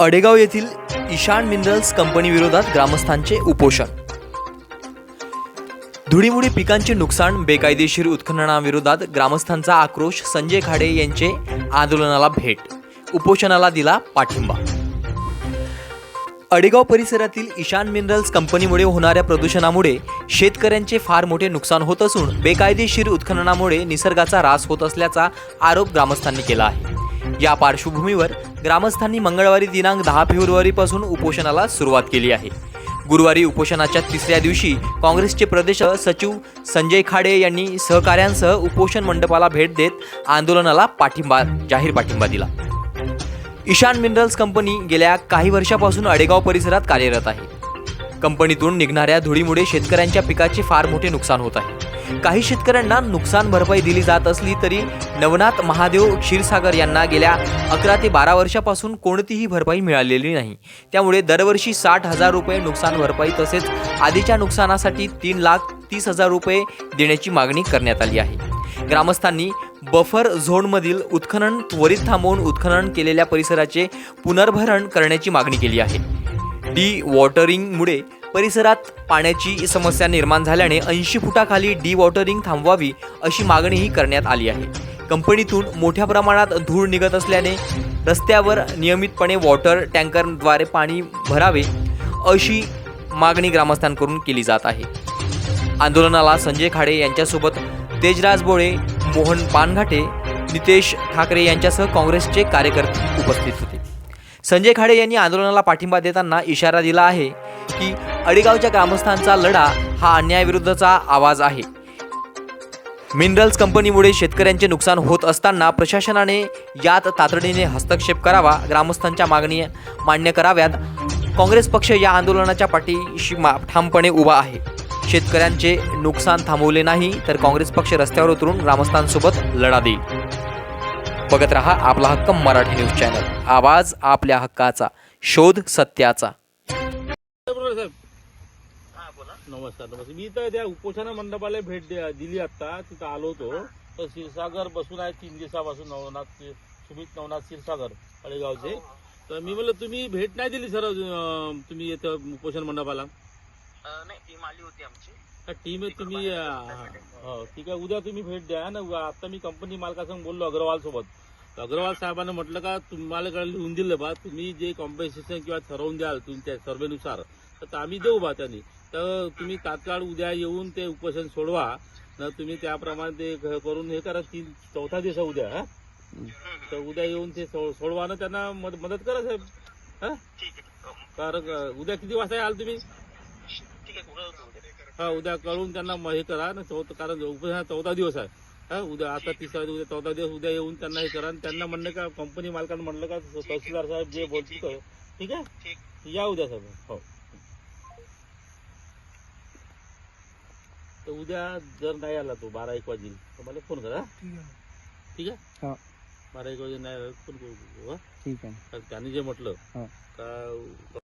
अडेगाव येथील Ishan minerals company विरोधात ग्रामस्थांचे उपोषण. धुळीमुळे पिकांचे नुकसान बेकायदेशीर उत्खननाविरोधात ग्रामस्थांचा आक्रोश संजय खाडे यांचे आंदोलनाला भेट उपोषणाला दिला पाठिंबा. अडेगाव परिसरातील ईशान मिनरल्स कंपनीमुळे होणाऱ्या प्रदूषणामुळे शेतकऱ्यांचे फार मोठे नुकसान होत असून बेकायदेशीर उत्खननामुळे निसर्गाचा ऱ्हास होत असल्याचा आरोप ग्रामस्थांनी केला आहे. या पार्श्वभूमीवर ग्रामस्थांनी मंगळवारी दिनांक दहा फेब्रुवारीपासून उपोषणाला सुरुवात केली आहे. गुरुवारी उपोषणाच्या तिसऱ्या दिवशी काँग्रेसचे प्रदेश सचिव संजय खाडे यांनी सहकाऱ्यांसह उपोषण मंडपाला भेट देत आंदोलनाला पाठिंबा जाहीर पाठिंबा दिला. ईशान मिनरल्स कंपनी गेल्या काही वर्षापासून अडेगाव परिसरात कार्यरत आहे. कंपनीतून निघणाऱ्या धुळीमुळे शेतकऱ्यांच्या पिकाचे फार मोठे नुकसान होत आहे. काही शेतकऱ्यांना नुकसान भरपाई दिली जात असली तरी नवनाथ महादेव क्षीरसागर यांना गेल्या अकरा ते बारा वर्षापासून कोणतीही भरपाई मिळालेली नाही. त्यामुळे दरवर्षी साठ हजार रुपये नुकसान भरपाई तसेच आधीच्या नुकसानासाठी तीन लाख तीस हजार रुपये देण्याची मागणी करण्यात आली आहे. ग्रामस्थांनी बफर झोनमधील उत्खनन त्वरित थांबवून उत्खनन केलेल्या परिसराचे पुनर्भरण करण्याची मागणी केली आहे. डी वॉटरिंगमुळे परिसरात पाण्याची समस्या निर्माण झाल्याने ऐंशी फुटाखाली डी वॉटरिंग थांबवावी अशी मागणीही करण्यात आली आहे. कंपनीतून मोठ्या प्रमाणात धूळ निघत असल्याने रस्त्यावर नियमितपणे वॉटर टँकरद्वारे पाणी भरावे अशी मागणी ग्रामस्थांकडून केली जात आहे. आंदोलनाला संजय खाडे यांच्यासोबत तेजराज बोळे मोहन पानघाटे नितेश ठाकरे यांच्यासह काँग्रेसचे कार्यकर्ते उपस्थित होते. संजय खाडे यांनी आंदोलनाला पाठिंबा देताना इशारा दिला आहे की अडेगावच्या ग्रामस्थांचा लढा हा अन्यायाविरुद्धचा आवाज आहे. मिनरल्स कंपनीमुळे शेतकऱ्यांचे नुकसान होत असताना प्रशासनाने यात तातडीने हस्तक्षेप करावा ग्रामस्थांच्या मागणी मान्य कराव्यात. काँग्रेस पक्ष या आंदोलनाच्या पाठीशी मा- ठामपणे उभा आहे. शेतकऱ्यांचे नुकसान थांबवले नाही तर काँग्रेस पक्ष रस्त्यावर उतरून ग्रामस्थांसोबत लढा देईल. बघत रहा आपला हक्क मराठी न्यूज चॅनल. आवाज आपल्या हक्काचा शोध सत्याचा. नमस्कार नमस्कार. मी तर त्या उपोषण मंडपाला भेट दिली आता तिथं आलो होतो. तर क्षीरसागर बसून आहे तीन दिवसापासून नवनाथ सुमित नवनाथ क्षीरसागर अळेगावचे तर मी म्हणलं तुम्ही भेट नाही दिली सर तुम्ही इथं उपोषण मंडपाला? नाही टीम आली होती आमची. टीम तुम्ही अं, हो, ठीक आहे. उद्या तुम्ही भेट द्या ना? आता मी कंपनी मालकासंग बोललो अग्रवाल सोबत. अग्रवाल साहेबांना म्हटलं का तुम्हाला कडे लिहून दिलं बा तुम्ही जे कॉम्पेन्सेशन किंवा ठरवून द्याल तुमच्या सर्वेनुसार तर आम्ही देऊ बा त्यांनी. तर तुम्ही तात्काळ उद्या येऊन ते उपोषण सोडवा न तुम्ही त्याप्रमाणे ते करून हे करा तीन चौथा दिवस आहे उद्या हा? तर उद्या येऊन ते सो- सोडवा ना त्यांना मद- मदत करा साहेब हा? ठीक आहे. कारण अं, उद्या किती वाजता याल तुम्ही ठीक आहे कुठं होतो उद्या हा उद्या कळून त्यांना हे करा ना चौथा कारण उपोषण चौथा दिवस आहे. हा उद्या आता तिसरा दिवस उद्या चौथा दिवस उद्या येऊन त्यांना हे करा. आणि त्यांना म्हणलं का कंपनी मालकांना म्हणलं का तहसीलदार साहेब जे बोलतील ठीक आहे? ठीक. या उद्या साहेब हो. तर उद्या जर नाही आला तो बारा एक वाजेल. तर मला फोन करा. ठीक आहे. हो. बारा एक वाजे नाही फोन करू. हा? ठीक आहे. त्याने जे म्हटलं हो. का